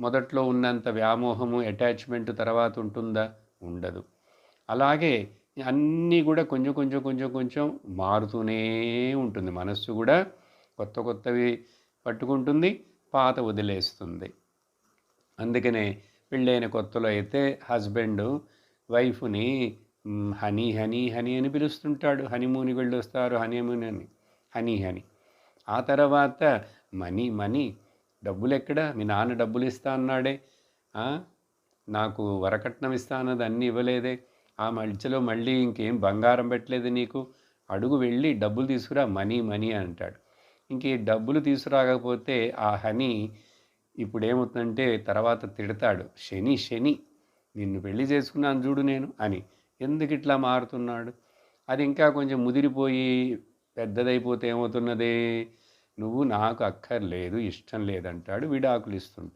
మొదట్లో ఉన్నంత వ్యామోహము అటాచ్మెంట్ తర్వాత ఉంటుందా? ఉండదు. అలాగే అన్నీ కూడా కొంచెం కొంచెం కొంచెం కొంచెం మారుతూనే ఉంటుంది. మనస్సు కూడా కొత్త కొత్తవి పట్టుకుంటుంది పాత వదిలేస్తుంది. అందుకనే పెళ్ళైన కొత్తలో అయితే హస్బెండ్ వైఫ్ని హనీ హనీ హనీ అని పిలుస్తుంటాడు. హనీమూన్కి వెళ్ళి వస్తారు హనీమూన్ అని హనీ హనీ. ఆ తర్వాత మనీ మనీ డబ్బులు ఎక్కడ మీ నాన్న డబ్బులు ఇస్తా అన్నాడే నాకు వరకట్నం ఇస్తా అన్నది అన్నీ ఇవ్వలేదే. ఆ మధ్యలో మళ్ళీ ఇంకేం బంగారం పెట్టలేదు నీకు? అడుగు వెళ్ళి డబ్బులు తీసుకురా మనీ మనీ అంటాడు. ఇంక ఈ డబ్బులు తీసుకురాకపోతే ఆ హనీ ఇప్పుడు ఏమవుతుందంటే తర్వాత తిడతాడు. శని శని నిన్ను పెళ్ళి చేసుకున్నాను చూడు నేను అని. ఎందుకు ఇట్లా మారుతున్నాడు? అది ఇంకా కొంచెం ముదిరిపోయి పెద్దదైపోతే ఏమవుతున్నది? నువ్వు నాకు అక్కర్లేదు ఇష్టం లేదంటాడు విడాకులు ఇస్తుంటాడు.